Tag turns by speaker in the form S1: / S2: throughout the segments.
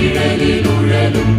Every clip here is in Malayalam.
S1: നിഴലിലുഴലും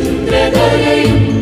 S1: entre dolenti